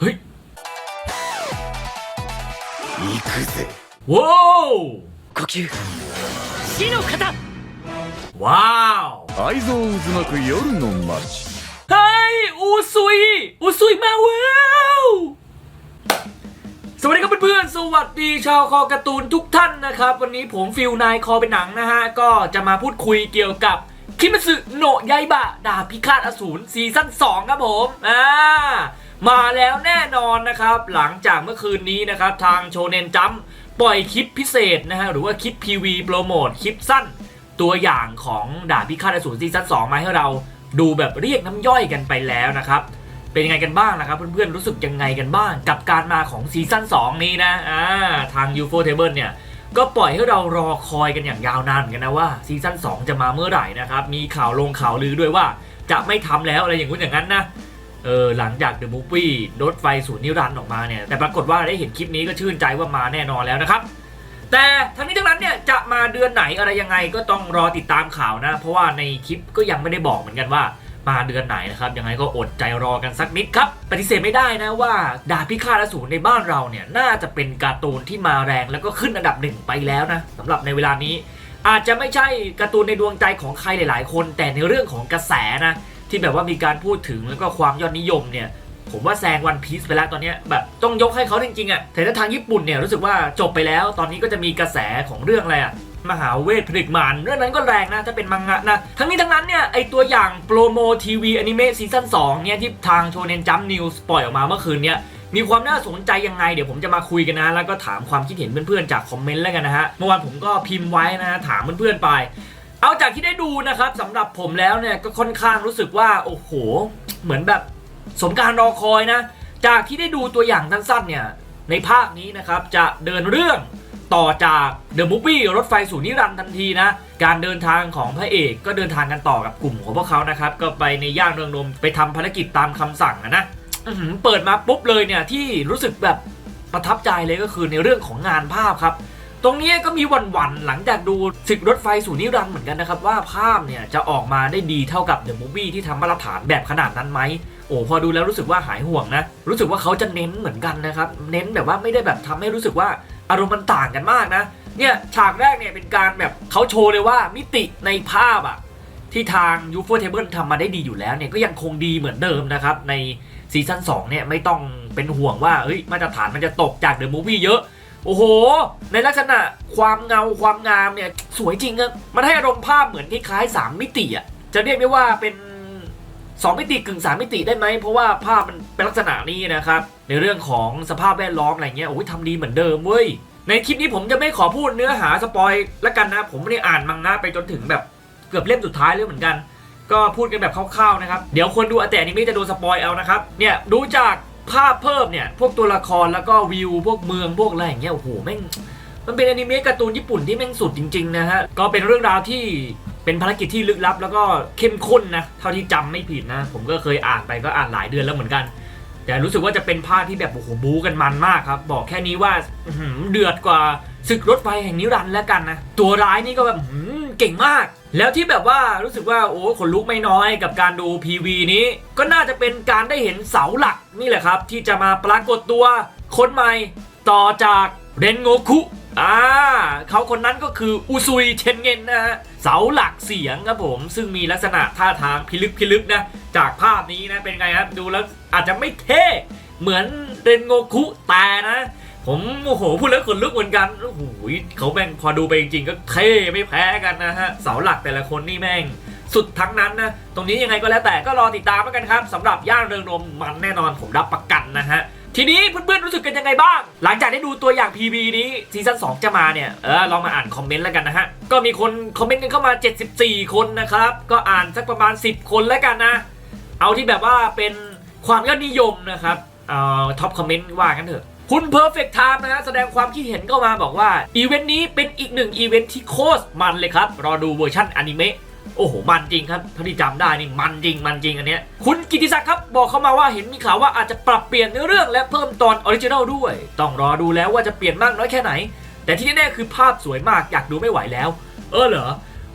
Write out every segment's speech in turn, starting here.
เฮ้ย 行くぜ ว้าว 呼吸死の型 ว้าว 愛憎渦巻く夜の街 เฮ้ย อูซุย อูซุยมาเวลสวัสดีครับเพื่อนๆ สวัสดีชาวคอการ์ตูนทุกท่านนะครับ วันนี้ผมฟิลนายคอเป็นหนังนะฮะ ก็จะมาพูดคุยเกี่ยวกับคิมัสึโนะยายบะ ดาบพิฆาตอสูรซีซั่น2ครับผม อ่า มาแล้วแน่นอนนะครับ หลังจากเมื่อคืนนี้นะครับ ทางโชเนนจัมปล่อยคลิปพิเศษนะฮะหรือว่าคลิป PV โปรโมทคลิปสั้น ตัวอย่างของดาบพิฆาตอสูรซีซั่น2มาให้เราดูแบบเรียกน้ำย่อยกันไปแล้วนะครับ เป็นยังไงกันบ้างนะครับ เพื่อนๆรู้สึกยังไงกันบ้าง กับการมาของซีซั่น2 นี้นะอ่าทาง UFO Table เนี่ยก็ปล่อยให้เรารอคอยกันอย่างยาวนานเหมือนกันนะว่าซีซั่น2 จะมาเมื่อไหร่นะครับ มีข่าวลงข่าวลือด้วยว่าจะไม่ทำแล้วอะไรอย่างนู้นอย่างนั้นนะ เออหลังจาก The Movie รถไฟศูนนิรันดร์ออกมาเนี่ย แต่ปรากฏว่าได้เห็นคลิปนี้ก็ชื่นใจว่ามาแน่นอนแล้วนะครับ แต่ทั้งนี้ทั้งนั้นเนี่ยจะมาเดือนไหนอะไรยังไงก็ต้องรอติดตามข่าวนะ เพราะว่าในคลิปก็ยังไม่ได้บอกเหมือนกันว่ามาเดือนไหนนะครับ ยังไงก็อดใจรอกันสักนิดครับ ปฏิเสธไม่ได้นะว่า ดาบพิฆาตอสูรในบ้านเราเนี่ยน่าจะเป็นการ์ตูนที่มาแรงแล้วก็ขึ้นอันดับหนึ่งไปแล้วนะสำหรับในเวลานี้ อาจจะไม่ใช่การ์ตูนในดวงใจของใครหลาย ๆ คน แต่ในเรื่องของกระแสนะ ที่แบบว่ามีการพูดถึงแล้วก็ความยอดนิยมเนี่ยผมว่าแซงวันพีซไปแล้วตอนนี้แบบต้องยกให้เขาจริงๆอะ่ะแต่ถ้าทางญี่ปุ่นเนี่ยรู้สึกว่าจบไปแล้ว ตอนนี้ก็จะมีกระแสของเรื่องอะไรอะ่ะมหาเวทผลิตมานเรื่องนั้นก็แรงนะ ถ้าเป็นมังงะนะ ทั้งนี้ทั้งนั้นเนี่ย ไอตัวอย่างโปรโมทีวีอนิเมะซีซั่น2เนี่ย ที่ทางโชเนนจัมนิวส์ปล่อยออกมาเมื่อคืนเนี่ย มีความน่าสนใจยังไง เดี๋ยวผมจะมาคุยกันนะ แล้วก็ถามความคิดเห็นเพื่อนๆ จากคอมเมนต์แล้วกันนะฮะ เมื่อวานผมก็พิมพ์ไว้นะถามเพื่อนๆไป เอาจากที่ได้ดูนะครับสำหรับผมแล้วเนี่ยก็ค่อนข้างรู้สึกว่าโอ้โห เหมือนแบบสมการรอคอยนะ จากที่ได้ดูตัวอย่างสั้นๆเนี่ยในภาคนี้นะครับจะเดินเรื่องต่อจากเดอะมูฟวี่รถไฟสู่นิรันดร์ทันทีนะ การเดินทางของพระเอกก็เดินทางกันต่อกับกลุ่มของพวกเขานะครับ ก็ไปในย่านเรืองนมไปทำภารกิจตามคำสั่งนะเปิดมาปุ๊บเลยเนี่ยที่รู้สึกแบบประทับใจเลยก็คือในเรื่องของงานภาพครับ ตรงนี้ก็มีหวันๆหลังจากดูศึกรถไฟสู่นิรันดร์เหมือนกันนะครับ ว่าภาพเนี่ยจะออกมาได้ดีเท่ากับเดอะมูฟวี่ที่ทำมาตรฐานแบบขนาดนั้นไหมโอ้พอดูแล้วรู้สึกว่าหายห่วงนะ รู้สึกว่าเขาจะเน้นเหมือนกันนะครับ เน้นแบบว่าไม่ได้แบบทำให้รู้สึกว่าอารมณ์มันต่างกันมากนะเนี่ยฉากแรกเนี่ยเป็นการแบบเขาโชว์เลยว่ามิติในภาพอะที่ทาง u f o Table ทำมาได้ดีอยู่แล้วเนี่ยก็ยังคงดีเหมือนเดิมนะครับในซีซั่น2เนี่ยไม่ต้องเป็นห่วงว่าเฮ้ยมาตรฐานมันจะตกจากเดอะมูฟวี่เยอะ โอ้โห ในลักษณะความเงาความงามเนี่ย สวยจริงอะมันให้อารมณ์ภาพเหมือนคล้ายๆ 3 มิติอะจะเรียกได้ว่าเป็น 2 มิติกึ่ง 3 มิติได้ไหม เพราะว่าภาพมันเป็นลักษณะนี้นะครับ ในเรื่องของสภาพแวดล้อมอะไรเงี้ยโอ้ยทำดีเหมือนเดิมเว้ยในคลิปนี้ผมจะไม่ขอพูดเนื้อหาสปอยแล้วกันนะ ผมไม่ได้อ่านมังงะไปจนถึงแบบเกือบเล่มสุดท้ายเลยเหมือนกัน ก็พูดกันแบบคร่าวๆนะครับ เดี๋ยวคนดูอแต่อนิเมะจะโดนสปอยเอานะครับ เนี่ยดูจาก ภาพเพิ่มเนี่ย พวกตัวละครแล้วก็วิวพวกเมืองพวกอะไรอย่างเงี้ยโอ้โหแม่งมันเป็นอนิเมะการ์ตูนญี่ปุ่นที่แม่งสุดจริง ๆ นะฮะ ก็เป็นเรื่องราวที่เป็นภารกิจที่ลึกลับ แล้วก็เข้มข้นนะ เท่าที่จำไม่ผิดนะ ผมก็เคยอ่านไปก็อ่านหลายเดือนแล้วเหมือนกัน แต่รู้สึกว่าจะเป็นภาคที่แบบโอ้โหบู๊กันมันมากครับ บอกแค่นี้ว่าเดือดกว่า ศึกรถไฟแห่งนิรันดร์แล้วกันนะ ตัวร้ายนี่ก็แบบเก่งมาก แล้วที่แบบว่ารู้สึกว่าโอ้ขนลุกไม่น้อยกับการดู PV นี้ ก็น่าจะเป็นการได้เห็นเสาหลักนี่แหละครับ ที่จะมาปรากฏตัวคนใหม่ต่อจากเรนโงคุอ่าเขาคนนั้นก็คืออุซุยเชนเงินนะฮะเสาหลักเสียงครับผมซึ่งมีลักษณะท่าทางพิลึกพิลึกนะ จากภาพนี้นะเป็นไงครับดูแล้วอาจจะไม่เท่เหมือนเรนโงคุแต่นะ ผมโอ้โหพูดแล้วขนลุกเหมือนกันโอ้โหเขาแม่งพอดูไปจริงๆก็เท่ไม่แพ้กันนะฮะเสาหลักแต่ละคนนี่แม่งสุดทั้งนั้นนะ ตรงนี้ยังไงก็แล้วแต่ก็รอติดตามกันครับสำหรับย่านเริงรมมันแน่นอนผมรับประกันนะฮะ ทีนี้เพื่อนๆรู้สึกกันยังไงบ้าง หลังจากได้ดูตัวอย่าง PV นี้ซีซั่น2 จะมาเนี่ย เออลองมาอ่านคอมเมนต์แล้วกันนะฮะ ก็มีคนคอมเมนต์กันเข้ามา 74 คนนะครับ ก็อ่านสักประมาณ 10 คนแล้วกันนะ เอาที่แบบว่าเป็นความยอดนิยมนะครับ เอ่อท็อปคอมเมนต์ว่ากันเถอะ คุณ Perfect Time นะฮะแสดงความคิดเห็นเข้ามาบอกว่า อีเวนต์นี้เป็นอีกหนึ่งอีเวนต์ที่โคตรมันเลยครับ รอดูเวอร์ชันอนิเมะโอ้โห มันจริงครับเท่าที่จำได้นี่มันจริงมันจริงอันเนี้ยคุณกิติศักดิ์ครับ บอกเข้ามาว่าเห็นมีข่าวว่าอาจจะปรับเปลี่ยนเนื้อเรื่องและเพิ่มตอนออริจินัลด้วย ต้องรอดูแล้วว่าจะเปลี่ยนมากน้อยแค่ไหน แต่ที่แน่ๆคือภาพสวยมากอยากดูไม่ไหวแล้ว เออเหรอ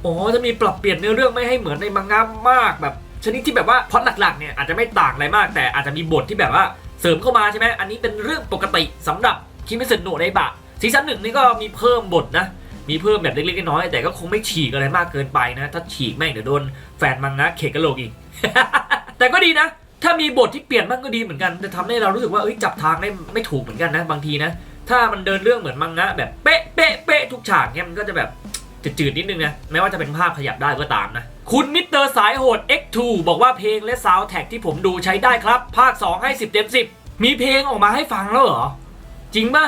อ๋อจะมีปรับเปลี่ยนเนื้อเรื่องไม่ให้เหมือนในมังงะมากแบบชนิดที่แบบว่าพล็อตหลักๆเนี่ยอาจจะไม่ต่างอะไรมาก แต่อาจจะมีบทที่แบบว่า เสริมเข้ามาใช่ไหมอันนี้เป็นเรื่องปกติสำหรับคิมิสึโนะไดบะซีซั่นหนึ่งนี่ก็มีเพิ่มบทนะ มีเพิ่มแบบเล็กๆน้อยๆแต่ก็คงไม่ฉีกอะไรมากเกินไปนะ ถ้าฉีกแม่งเดี๋ยวโดนแฟนมังนะเขกกระโหลกอีก แต่ก็ดีนะ ถ้ามีบทที่เปลี่ยนบ้างก็ดีเหมือนกันจะทำให้เรารู้สึกว่าเอ้ยจับทางได้ไม่ถูกเหมือนกันนะ บางทีนะ ถ้ามันเดินเรื่องเหมือนมังงะแบบเป๊ะเป๊ะเป๊ะทุกฉากเนี่ยมันก็จะแบบจืดๆนิดนึงนะแม้ว่าจะเป็นภาพขยับได้ก็ตามนะ คุณมิสเตอร์สายโหด X2 บอกว่าเพลงและซาวด์แท็กที่ผมดูใช้ได้ครับ ภาค 2 ให้ 10 เต็ม 10 มีเพลงออกมาให้ฟังแล้วเหรอ จริงป่ะ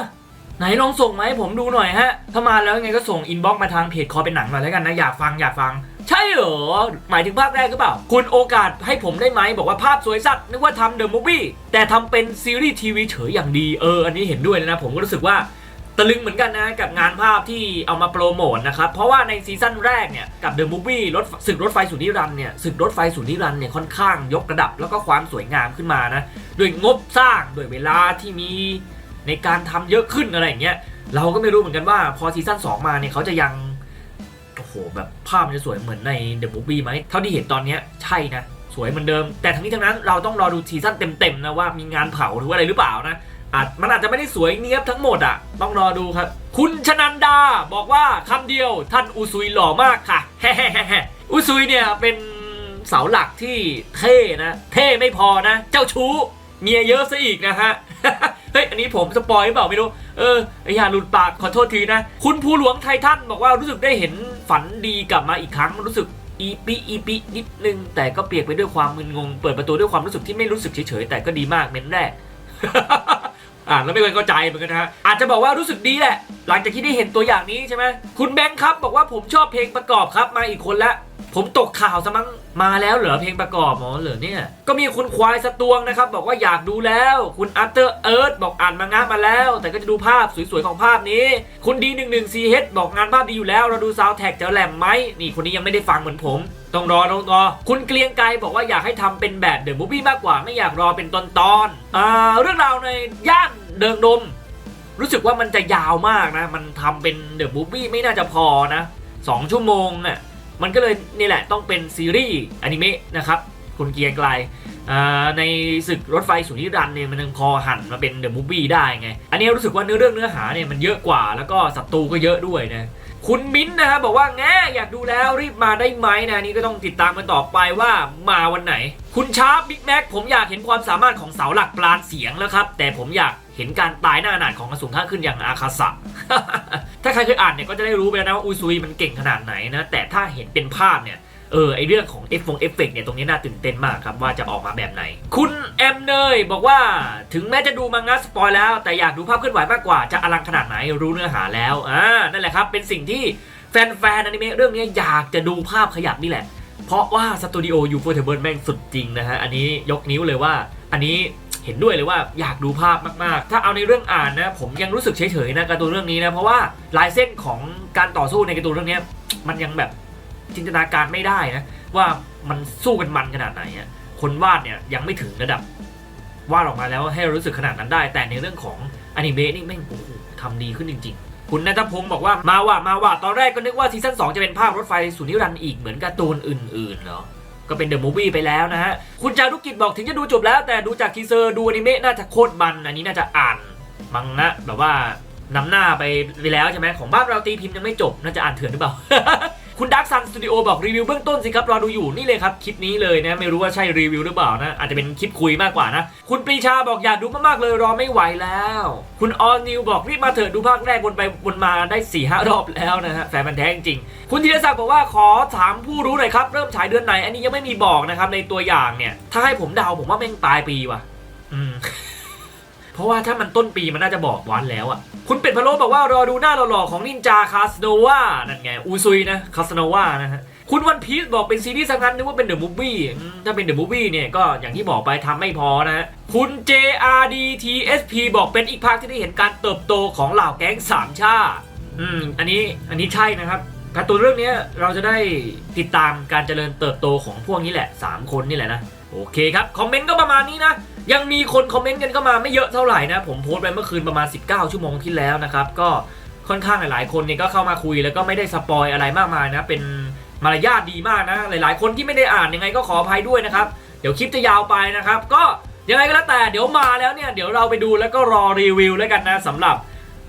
ไหนลองส่งมาให้ผมดูหน่อยฮะ ถ้ามาแล้วยังไงก็ส่งอินบ็อกซ์มาทางเพจคอเป็นหนังหน่อยแล้วกันนะอยากฟังอยากฟัง ใช่เหรอ หมายถึงภาคแรกหรือเปล่า คุณโอกาสให้ผมได้ไหมบอกว่าภาพสวยสัตว์นึกว่าทำเดอะมูฟวี่แต่ทำเป็นซีรีส์ทีวีเฉยอย่างดีเอออันนี้เห็นด้วยเลยนะผมก็รู้สึกว่า ตะลึงเหมือนกันนะกับงานภาพที่เอามาโปรโมทนะครับ เพราะว่าในซีซั่นแรกเนี่ยกับเดอะมูฟวี่รถศึกรถไฟสุนิรันเนี่ยศึกรถไฟสุนิรันเนี่ยค่อนข้างยกระดับแล้วก็ความสวยงามขึ้นมานะด้วยงบสร้างด้วยเวลาที่มีในการทำเยอะขึ้นอะไรอย่างเงี้ยเราก็ไม่รู้เหมือนกันว่าพอซีซั่น2 มาเนี่ยเขาจะยังโอ้โหแบบภาพมันจะสวยเหมือนในเดอะมูฟวี่ไหมเท่าที่เห็นตอนเนี้ยใช่นะสวยเหมือนเดิม แต่ทั้งนี้ทั้งนั้นเราต้องรอดูซีซั่นเต็มๆนะว่ามีงานเผาหรือว่าอะไรหรือเปล่านะ อาจมันอาจจะไม่ได้สวยเนียบทั้งหมดอะ ต้องรอดูครับ คุณชนันดาบอกว่าคำเดียวท่านอุซุยหล่อมากค่ะอุซุยเนี่ยเป็นเสาหลักที่เท่นะ เท่ไม่พอนะ เจ้าชู้เมียเยอะซะอีกนะฮะเฮ้ย อันนี้ผมสปอยหรือเปล่าไม่รู้ เออไอ้ยาหลุดปากขอโทษทีนะ คุณภูหลวงไททันบอกว่ารู้สึกได้เห็นฝันดีกลับมาอีกครั้งรู้สึกอีปิอีปินิดนึง แต่ก็เปียกไปด้วยความมึนงง เปิดประตูด้วยความรู้สึกที่ไม่รู้สึกเฉยๆแต่ก็ดีมากเม้นแรก อ่าแล้วไม่เคยเข้าใจเหมือนกันนะฮะอาจจะบอกว่ารู้สึกดีแหละ หลังจากที่ได้เห็นตัวอย่างนี้ใช่ไหมคุณแบงค์ครับบอกว่าผมชอบเพลงประกอบครับมาอีกคนละผมตกข่าวซะมั้ง มาแล้วเหรอเพลงประกอบหมอเหรอเนี่ย ก็มีคุณควายสตวงนะครับ บอกว่าอยากดูแล้ว คุณอัตเตอร์เอิร์ธบอกอ่านมังงะมาแล้ว แต่ก็จะดูภาพสวยๆของภาพนี้ คุณดีหนึ่งหนึ่งซีเฮดบอกงานภาพดีอยู่แล้ว เราดูซาวแท็กจะแหลมไหมนี่คนนี้ยังไม่ได้ฟังเหมือนผม ต้องรอต้องรอ คุณเกลียงไกรบอกว่าอยากให้ทำเป็นแบบเดอะมูฟวี่มากกว่าไม่อยากรอเป็นตอนๆอ่าเรื่องราวในย่านเดิงดม รู้สึกว่ามันจะยาวมากนะ มันทำเป็นเดอะมูฟวี่ไม่น่าจะพอนะสองชั่วโมงน่ะ มันก็เลยนี่แหละต้องเป็นซีรีส์อนิเมะนะครับคุณเกียร์ไกลในศึกรถไฟสุนิรันเนี่ยมันยังพอหันมาเป็นเดอะมูฟวี่ได้ไง อันนี้รู้สึกว่าเนื้อเรื่องเนื้อหาเนี่ยมันเยอะกว่าแล้วก็ศัตรูก็เยอะด้วยนะคุณมิ้นนะครับบอกว่าแง่อยากดูแล้วรีบมาได้ไหมนะนี่ก็ต้องติดตามกันต่อไปว่ามาวันไหน คุณชาร์ปบิ๊กแม็กผมอยากเห็นความสามารถของเสาหลักปราณเสียงแล้วครับ แต่ผมอยากเห็นการตายหน้าหนาดของอสูรข้างขึ้นอย่างอาคาสะ ถ้าใครเคยอ่านเนี่ยก็จะได้รู้ไปแล้วนะว่าอุซุยมันเก่งขนาดไหนนะ แต่ถ้าเห็นเป็นภาพเนี่ยเออไอเรื่องของเอฟฟงเอฟเฟกเนี่ยตรงนี้น่าตื่นเต้นมากครับว่าจะออกมาแบบไหน คุณแอมเนยบอกว่าถึงแม้จะดูมังงะสปอยแล้ว แต่อยากดูภาพเคลื่อนไหวมากกว่าจะอลังขนาดไหนรู้เนื้อหาแล้วอ่านั่นแหละครับเป็นสิ่งที่แฟนๆอนิเมะเรื่องนี้อยากจะดูภาพขยับนี่แหละ เพราะว่าสตูดิโอยูโฟเทเบิร์แม่งสุดจริงนะฮะอันนี้ยกนิ้วเลยว่า อันนี้ เห็นด้วยเลยว่าอยากดูภาพมากๆ ถ้าเอาในเรื่องอ่านนะผมยังรู้สึกเฉยๆนะการ์ตูนเรื่องนี้นะเพราะว่าลายเส้นของการต่อสู้ในการ์ตูนเรื่องนี้มันยังแบบจินตนาการไม่ได้นะว่ามันสู้กันมันขนาดไหนคนวาดเนี่ยยังไม่ถึงระดับวาดออกมาแล้วให้เรารู้สึกขนาดนั้นได้ แต่ในเรื่องของอนิเมะนี่แม่งโอ้โหทำดีขึ้นจริง ๆ คุณนัทพงศ์บอกว่ามาว่ามาว่าตอนแรกก็นึกว่าซีซั่น2จะเป็นภาพรถไฟสุนิรันด์อีกเหมือนการ์ตูนอื่นๆเหรอ ก็เป็นเดอะมูฟวี่ไปแล้วนะฮะ คุณจารุกิจบอกถึงจะดูจบแล้วแต่ดูจากทีเซอร์ดูอนิเมะน่าจะโคตรมัน อันนี้น่าจะอ่านมังนะ แบบว่านำหน้าไปไปแล้วใช่ไหมของบ้านเราตีพิมพ์ยังไม่จบน่าจะอ่านเถื่อนหรือเปล่า คุณดักซันสตูดิโอบอกรีวิวเบื้องต้นสิครับรอดูอยู่นี่เลยครับคลิปนี้เลยนะไม่รู้ว่าใช่รีวิวหรือเปล่านะอาจจะเป็นคลิปคุยมากกว่านะ คุณปรีชาบอกอยากดูมากๆเลยรอไม่ไหวแล้ว คุณออนิวบอกรีบมาเถิดดูภาคแรกวนไปวนมาได้4ี่ห้ารอบแล้วนะฮะแฟนมันแท้จริง คุณธีรศักดิ์บอกว่าขอถามผู้รู้หน่อยครับเริ่มฉายเดือนไหนอันนี้ยังไม่มีบอกนะครับในตัวอย่างเนี่ยถ้าให้ผมเดาผมว่าแม่งปลายปีว่ะ อืม ราะว่าถ้ามันต้นปีมันน่าจะบอกวันแล้วอะ คุณเป็ดพะโล้บอกว่ารอดูหน้าหล่อๆของนินจาคาสโนวานั่นไง อูซุยนะคาสโนวานะฮะคุณวันพีซบอกเป็นซีรีส์สังงั้นนึกว่าเป็นเดอะมูฟวี่ถ้าเป็นเดอะมูฟวี่เนี่ยก็อย่างที่บอกไปทำไม่พอนะฮะคุณ JRDTSP บอกเป็นอีกภาคที่ได้เห็นการเติบโตของเหล่าแก๊งสามชาติอืมอันนี้อันนี้ใช่นะครับการ์ตูนเรื่องนี้เราจะได้ติดตามการเจริญเติบโตของพวกนี้แหละ 3 คนนี่แหละนะ โอเคครับ คอมเมนต์ก็ประมาณนี้นะ ยังมีคนคอมเมนต์กันเข้ามาไม่เยอะเท่าไหร่นะ ผมโพสต์ไปเมื่อคืนประมาณ 19 ชั่วโมงที่แล้วนะครับ ก็ค่อนข้างหลาย ๆ คนเนี่ยก็เข้ามาคุยแล้วก็ไม่ได้สปอยอะไรมากมายนะ เป็นมารยาทดีมากนะ หลาย ๆ คนที่ไม่ได้อ่านยังไงก็ขออภัยด้วยนะครับ เดี๋ยวคลิปจะยาวไปนะครับ ก็ยังไงก็แล้วแต่เดี๋ยวมาแล้วเนี่ยเดี๋ยวเราไปดูแล้วก็รอรีวิวแล้วกันนะสำหรับ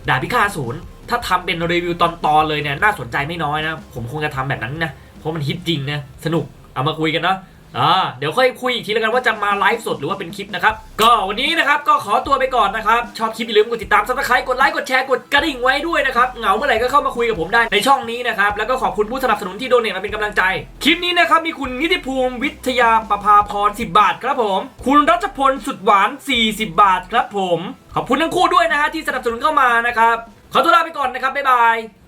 ดาบพิฆาตศูนย์ถ้าทำเป็นรีวิวตอนๆเลยเนี่ยน่าสนใจไม่น้อยนะ ผมคงจะทำแบบนั้นนะ เพราะมันฮิตจริงนะ สนุก เอามาคุยกันเนาะ อ่าเดี๋ยวค่อยคุยอีกทีแล้วกันว่าจะมาไลฟ์สดหรือว่าเป็นคลิปนะครับ ก็วันนี้นะครับก็ขอตัวไปก่อนนะครับ ชอบคลิปอย่าลืมกดติดตามซับสไครต์กดไลค์กดแชร์กดกระดิ่งไว้ด้วยนะครับ เหงาเมื่อไหร่ก็เข้ามาคุยกับผมได้ในช่องนี้นะครับ แล้วก็ขอบคุณผู้สนับสนุนที่โดเนทมาเป็นกำลังใจ คลิปนี้นะครับมีคุณนิติภูมิวิทยาประภาพร10 บาทครับผม คุณรัชพลสุดหวาน 40 บาทครับผม ขอบคุณทั้งคู่ด้วยนะฮะที่สนับสนุนเข้ามานะครับขอตัวลาไปก่อนนะครับบ๊ายบาย